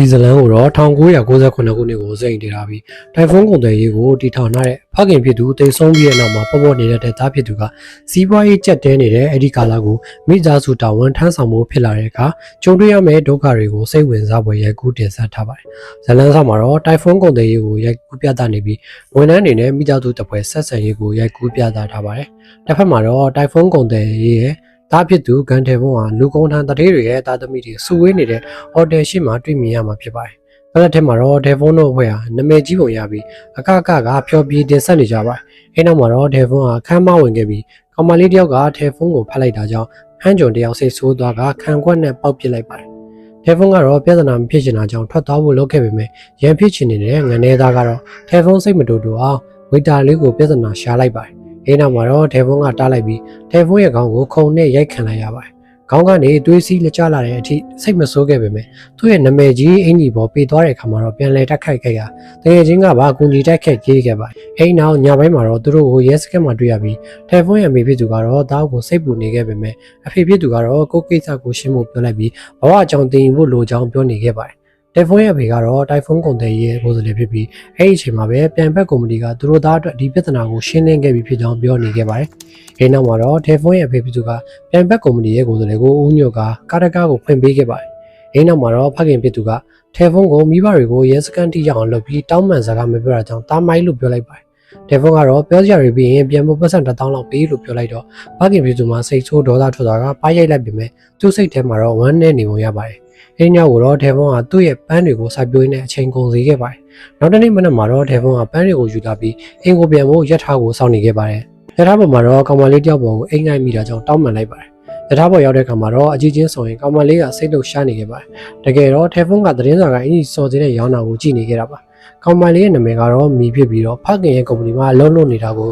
ဒီဇလန်ကိုတော့1998ခုနှစ်ကိုစိတ်တည်ထားပြီးတိုင်ဖုန်းကုန်တယ်ရေးကိုတီထောင်ထားတဲ့ဖခင်ဖြစ်သူတိတ်ဆုံးပြီးတဲ့နောက်မှာပေါ်ပေါ်နေတဲ့တဲ့သားဖြစ်သူကစီးပွားရေးကြက်တဲနေတဲ့အဲ့ဒီကာလကိုမိသားစုတာဝန်ထမ်းဆောင်မှုဖြစ်လာတဲ့အခါကြုံတွေ့ရမယ့်ဒုက္ခတွေကိုစိတ်ဝင်စားဖွယ်ရိုက်ကူးတင်ဆက်ထားပါတယ်။ဇလန်ဆောင်မှာတော့တိုင်ဖုန်းကုန်တယ်ရေးကိုရိုက်ကူးပြသနေပြီးဝန်ထမ်းတွေနဲ့မိသားစုတပ်ဖွဲ့ဆက်ဆံရေးကိုရိုက်ကူးပြသထားပါတယ်။တစ်ဖက်မှာတော့တိုင်ဖုန်းကုန်တယ်ရေးရဲ့ သားဖြစ်သူဂန်တယ်ဘုံဟာလူကုန်ထမ်းတတိတွေရဲ့သားသမီးတွေစုဝေးနေတဲ့ဟိုတယ်ရှိမှတွေ့မြင်ရမှာဖြစ်ပါတယ်။အဲ့ဒါထဲမှာတော့ဒေဗွန်တို့အဖွဲ့ဟာနာမည်ကြီးပုံရပြီးအကကကဖျော်ပြတင်ဆက်နေကြပါတယ်။အဲ့နောက်မှာတော့ဒေဗွန်ဟာခမ်းမဝင်ခဲ့ပြီးကောင်မလေးတယောက်ကဒေဗွန်ကိုဖတ်လိုက်တာကြောင့်ဟန်ဂျွန်တယောက်စိတ်ဆိုးသွားကခံကွက်နဲ့ပေါက်ပစ်လိုက်ပါတယ်။ဒေဗွန်ကတော့ပြဿနာမဖြစ်ချင်တာကြောင့်ထွက်သွားဖို့လုပ်ခဲ့ပေမဲ့ရန်ဖြစ်ချင်နေတဲ့ငနေသားကတော့ဒေဗွန်စိတ်မတူတူအောင်ဝီတာလေးကိုပြဿနာရှာလိုက်ပါတယ်။ အဲ့နောက်မှာတော့ဒေဗွန်ကတားလိုက်ပြီးဒေဗွန်ရဲ့ခေါင်းကိုခုံနဲ့ရိုက်ခံလိုက်ရပါတယ်။ခေါင်းကနေသွေးစည်းလက်ကျလာတဲ့အထိစိတ်မဆိုးခဲ့ပေမဲ့သူ့ရဲ့နာမည်ကြီးအင်ကြီးပေါ်ပေးသွားတဲ့အခါမှာတော့ပြန်လဲတက်ခိုက်ခဲ့ရတကယ်ချင်းကပါအကူကြီးတက်ခက်ကြီးခဲ့ပါအိမ်နောက်ညပိုင်းမှာတော့သူတို့ကိုရဲစခန်းမှာတွေ့ရပြီးတယ်ဖုန်းရဲ့အမေဖြစ်သူကတော့တားကိုစိတ်ပူနေခဲ့ပေမဲ့အဖေဖြစ်သူကတော့ကိုယ့်ကိစ္စကိုရှင်းဖို့ပြောလိုက်ပြီးဘဝအကြောင်းသိရင်ဖို့လိုချောင်းပြောနေခဲ့ပါတယ် တယ်ဖုန်းရဲ့အဖေကတော့တိုင်ဖုန်းကုန်တဲ့ရဲ့ကိုယ်စားလှယ်ဖြစ်ပြီးအဲ့ဒီအချိန်မှာပဲပြန်ဘက်ကုမ္ပဏီကသူတို့သားအတွက်ဒီပြဿနာကိုရှင်းလင်းခဲ့ပြီးဖြစ်ကြောင်းပြောနေခဲ့ပါတယ်။ဒီနောက်မှာတော့တယ်ဖုန်းရဲ့အဖေဖြစ်သူကပြန်ဘက်ကုမ္ပဏီရဲ့ကိုယ်စားလှယ်ကိုဦးညွတ်ကကားတကားကိုဖွင့်ပေးခဲ့ပါတယ်။ဒီနောက်မှာတော့ဖခင်ဖြစ်သူကတယ်ဖုန်းကိုမိဘတွေကိုရဲစခန်းထိရောက်အောင်လုပ်ပြီးတောင်းပန်စကားမပြောတာကြောင့်တားမိုင်းလို့ပြောလိုက်ပါတယ်။တယ်ဖုန်းကတော့ပြောစရာတွေပြီးရင်ပြန်ဖို့ပတ်စံတစ်တောင်းလောက်ပေးလို့ပြောလိုက်တော့ဖခင်ဖြစ်သူမှစိတ်ဆိုးဒေါသထွက်သွားကပါရိုက်လိုက်ပေမဲ့သူ့စိတ်ထဲမှာတော့ဝမ်းနဲ့နေပုံရပါတယ်။ အဲဒီညကိုတော့တယ်ဖုန်းကသူ့ရဲ့ပန်းတွေကိုစိုက်ပျိုးနေတဲ့အချိန်ကုန်စေခဲ့ပါတယ်။နောက်တစ်နေ့မနက်မှာတော့တယ်ဖုန်းကပန်းတွေကိုယူလာပြီးအင်ကိုပြန်ဖို့ရက်ထားကိုစောင့်နေခဲ့ပါတယ်။ရက်ထားပေါ်မှာတော့ကောင်မလေးတယောက်ပေါ်ကိုအိမ်ငိုက်မိတာကြောင့်တောင်းပန်လိုက်ပါတယ်။ရထားပေါ်ရောက်တဲ့အခါမှာတော့အကြီးချင်းဆိုရင်ကောင်မလေးကစိတ်လှုပ်ရှားနေခဲ့ပါတယ်။တကယ်တော့တယ်ဖုန်းကသတင်းစာကအင်ကြီးစော်သေးတဲ့ရောင်းတာကိုကြည့်နေခဲ့တာပါ။ကောင်မလေးရဲ့နာမည်ကတော့မီဖြစ်ပြီးတော့ဖခင်ရဲ့ကုမ္ပဏီမှာအလုပ်လုပ်နေတာကို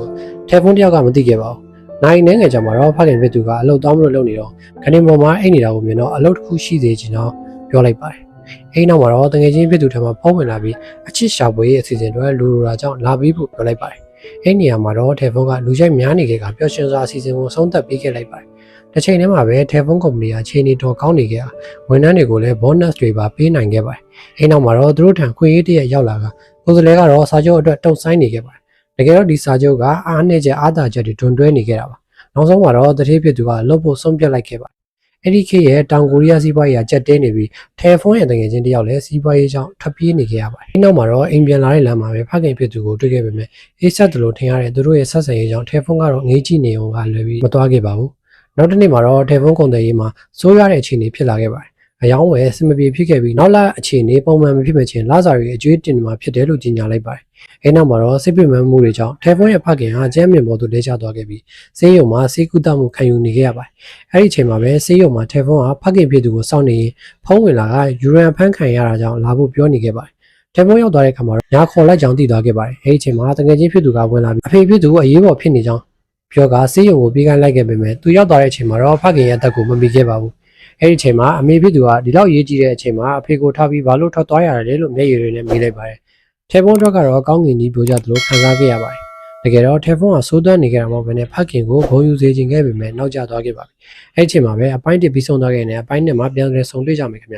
တယ်ဖုန်းတယောက်ကမသိခဲ့ပါဘူး။ နိုင်နေငယ်ကြမှာတော့ဖခင်ဖြစ်သူကအလုပ်တောင်းမလို့လုပ်နေတော့ခဏပေါ်မှာအိတ်နေတာကိုမြင်တော့အလုပ်တစ်ခုရှိသေးချင်တော့ပြောလိုက်ပါတယ်။အိမ်နောက်မှာတော့တငယ်ချင်းဖြစ်သူထံမှာဖုန်းဝင်လာပြီးအချစ်ရှာပွဲရဲ့အစီအစဉ်တွေလူလိုတာကြောင့်လာပြီးဖို့ပြောလိုက်ပါတယ်။အဲ့နေရာမှာတော့တယ်ဖုန်းကလူချိုက်များနေခဲ့ကပျော်ရွှင်စွာအစီအစဉ်ကိုဆုံးသက်ပေးခဲ့လိုက်ပါတယ်။တစ်ချိန်တည်းမှာပဲတယ်ဖုန်းကုမ္ပဏီကခြေနေတော်ကောင်းနေခဲ့တာဝန်ထမ်းတွေကိုလည်း bonus တွေပါပေးနိုင်ခဲ့ပါတယ်။အဲ့နောက်မှာတော့သူတို့ထံခွင့်ရေးတရက်ရောက်လာကကိုယ်စလဲကတော့စာချုပ်အတွက်တုံ့ဆိုင်းနေခဲ့ပါတယ်။ တကယ်တော့ဒီစာချုပ်ကအားနည်းချက်အားသာချက်တွေတွန်တွဲနေခဲ့တာပါ။နောက်ဆုံးမှာတော့တတိဖြစ်သူကလှုပ်ဖို့ဆုံးဖြတ်လိုက်ခဲ့ပါတယ်။အဲ့ဒီခေတ်ရဲ့တောင်ကိုရီးယားစီးပွားရေးကကြက်တဲနေပြီးတယ်ဖုန်းရဲ့တငယ်ချင်းတယောက်လည်းစီးပွားရေးကြောင့်ထပ်ပြေးနေခဲ့ရပါတယ်။ဒီနောက်မှာတော့အိမ်ပြန်လာတဲ့လမ်းမှာပဲဖခင်ဖြစ်သူကိုတွေ့ခဲ့ပေမဲ့အေးဆက်တယ်လို့ထင်ရတဲ့သူတို့ရဲ့ဆက်ဆံရေးကြောင့်တယ်ဖုန်းကတော့ငေးကြည့်နေအောင်ကလွယ်ပြီးမသွားခဲ့ပါဘူး။နောက်တစ်နေ့မှာတော့တယ်ဖုန်းကုန်တယ်ရေးမှာစိုးရတဲ့အခြေအနေဖြစ်လာခဲ့ပါတယ်။ အယောင်းဝယ်စမပြေဖြစ်ခဲ့ပြီးနောက်လာအခြေအနေပုံမှန်မဖြစ်မချင်းလာစာရီအကျွေးတင်မှာဖြစ်တယ်လို့ကြေညာလိုက်ပါတယ်။အဲနောက်မှာတော့စစ်ပင်မမှုတွေကြောင့်တယ်ဖုန်းရဲ့ဖခင်ဟာကျမ်းမြင်ပေါ်သို့လဲကျသွားခဲ့ပြီးဆေးရုံမှာဆေးကုသမှုခံယူနေခဲ့ရပါတယ်။အဲဒီအချိန်မှာပဲဆေးရုံမှာတယ်ဖုန်းဟာဖခင်ဖြစ်သူကိုစောင့်နေရင်ဖုန်းဝင်လာကယူရန်ဖန်ခံရတာကြောင့်လာဖို့ပြောနေခဲ့ပါတယ်။တယ်ဖုန်းရောက်သွားတဲ့အခါမှာတော့ညာခေါ်လိုက်ကြောင်းသိသွားခဲ့ပါတယ်။အဲဒီအချိန်မှာတကယ်ချင်းဖြစ်သူကဝင်လာပြီးအဖေဖြစ်သူကိုအရေးပေါ်ဖြစ်နေကြောင်းပြောကဆေးရုံကိုပြေးခိုင်းလိုက်ခဲ့ပေမဲ့သူရောက်သွားတဲ့အချိန်မှာတော့ဖခင်ရဲ့အသက်ကိုမမီခဲ့ပါဘူး။ အဲဒီအချိန်မှာအမေဖြစ်သူကဒီလောက်ရေးကြည့်တဲ့အချိန်မှာအဖေကိုထားပြီးဘာလို့ထွက်သွားရလဲလို့မျက်ရည်တွေနဲ့မေးလိုက်ပါတယ်။တယ်ဖုန်းတော့ကတော့ကောင်းကင်ကြီးပြောကြသလိုခံစားခဲ့ရပါတယ်။တကယ်တော့တယ်ဖုန်းကစိုးသွမ်းနေကြတာမဟုတ်ဘဲနဲ့ဖခင်ကိုဂုံယူစေခြင်းခဲ့ပေမဲ့နောက်ကျသွားခဲ့ပါပြီ။အဲဒီအချိန်မှာပဲအပိုင်းတစ်ပြီးဆုံးသွားခဲ့နေအပိုင်းနှစ်မှာပြန်လည်ဆုံတွေ့ကြမယ်ခင်ဗျ